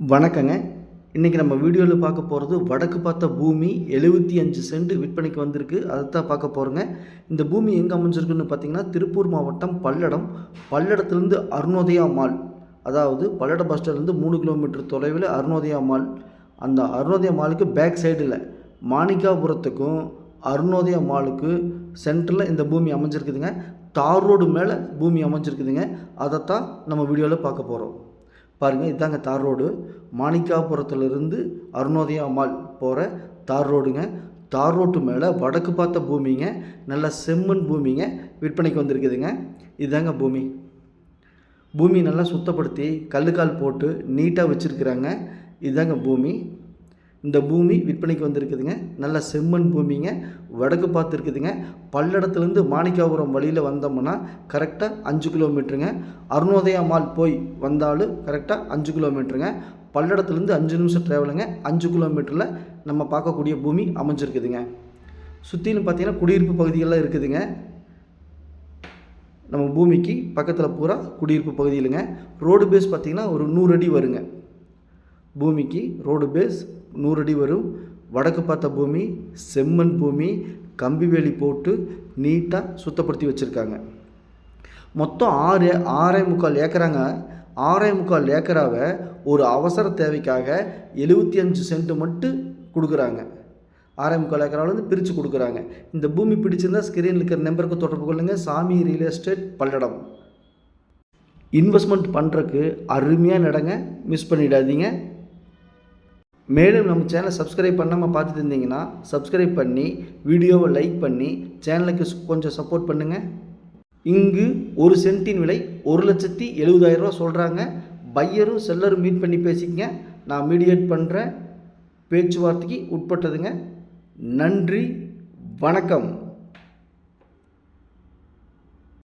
வணக்கங்க. இன்றைக்கி நம்ம வீடியோவில் பார்க்க போகிறது வடக்கு பார்த்த பூமி எழுபத்தி அஞ்சு சென்ட் விற்பனைக்கு வந்திருக்கு. அதை தான் பார்க்க போகிறோங்க இந்த பூமி எங்கே அமைஞ்சிருக்குன்னு பார்த்தீங்கன்னா திருப்பூர் மாவட்டம் பல்லடம். பல்லடத்துலேருந்து அருணோதயா மால். அதாவது பல்லட பஸ் ஸ்டாண்ட்லேருந்து மூணு கிலோமீட்டர் தொலைவில் அருணோதயா மால். அந்த அருணோதயா மாலுக்கு பேக் சைடில் மாணிக்காபுரத்துக்கும் அருணோதயா மாலுக்கு சென்டரில் இந்த பூமி அமைஞ்சிருக்குதுங்க. தார் ரோடு மேலே பூமி அமைஞ்சிருக்குதுங்க. அதைத்தான் நம்ம வீடியோவில் பார்க்க போகிறோம் பாருங்கள் இதாங்க தார் ரோடு. மாணிக்காபுரத்துலேருந்து அருணோதயா மால் போகிற தார் ரோடுங்க. தார் ரோட்டு மேலே வடக்கு பார்த்த பூமிங்க நல்ல செம்மண் பூமிங்க விற்பனைக்கு வந்திருக்குதுங்க. இதுதாங்க பூமி. பூமி நல்லா சுத்தப்படுத்தி கல்லுக்கால் போட்டு நீட்டாக வச்சுருக்குறாங்க. இதுதாங்க பூமி. இந்த பூமி விற்பனைக்கு வந்திருக்குதுங்க. நல்ல செம்மண் பூமிங்க. வடக்கு பார்த்து இருக்குதுங்க பல்லடத்துலேருந்து மாணிக்காபுரம் வழியில் வந்தோம்னா கரெக்டாக அஞ்சு கிலோமீட்டருங்க அருணோதயா மால் போய் வந்தாலும் கரெக்டாக அஞ்சு கிலோமீட்டருங்க பல்லடத்துலேருந்து அஞ்சு நிமிஷம் ட்ராவலுங்க அஞ்சு கிலோமீட்டரில் நம்ம பார்க்கக்கூடிய பூமி அமைஞ்சிருக்குதுங்க. சுற்றிலும் பார்த்தீங்கன்னா குடியிருப்பு பகுதிகள்லாம் இருக்குதுங்க. நம்ம பூமிக்கு பக்கத்தில் பூரா குடியிருப்பு பகுதியிலுங்க. ரோடு பேஸ் பார்த்திங்கன்னா ஒரு நூறு அடி வருங்க. பூமிக்கு ரோடு பேஸ் நூறு அடி வரும். வடக்கு பார்த்த பூமி செம்மண் பூமி கம்பி வேலி போட்டு நீட்டாக சுத்தப்படுத்தி வச்சுருக்காங்க. மொத்தம் ஆறு ஆறே முக்கால் ஏக்கராங்க. ஆறே முக்கால் ஏக்கராவை ஒரு அவசர தேவைக்காக எழுபத்தி அஞ்சு சென்ட்டு மட்டும் கொடுக்குறாங்க. ஆறே முக்கால் ஏக்கராவிலேருந்து பிரித்து கொடுக்குறாங்க. இந்த பூமி பிடிச்சிருந்தா ஸ்க்ரீனில் இருக்கிற நம்பருக்கு தொடர்பு கொள்ளுங்கள் சாமி ரியல் எஸ்டேட் பல்லடம். இன்வெஸ்ட்மெண்ட் பண்ணுறக்கு அருமையாக நடங்க. மிஸ் பண்ணிடாதீங்க. மேலும் நம்ம சேனலை சப்ஸ்கிரைப் பண்ணாமல் பார்த்துட்டு இருந்தீங்கன்னா சப்ஸ்கிரைப் பண்ணி வீடியோவை லைக் பண்ணி சேனலுக்கு கொஞ்சம் சப்போர்ட் பண்ணுங்கள் இங்கு ஒரு சென்ட்டின் விலை ஒரு லட்சத்தி எழுபதாயிரரூவா சொல்கிறாங்க பையரும் செல்லரும் மீட் பண்ணி பேசிக்கங்க. நான் மீடியேட் பண்ணுற பேச்சுவார்த்தைக்கு உட்பட்டதுங்க. நன்றி. வணக்கம்.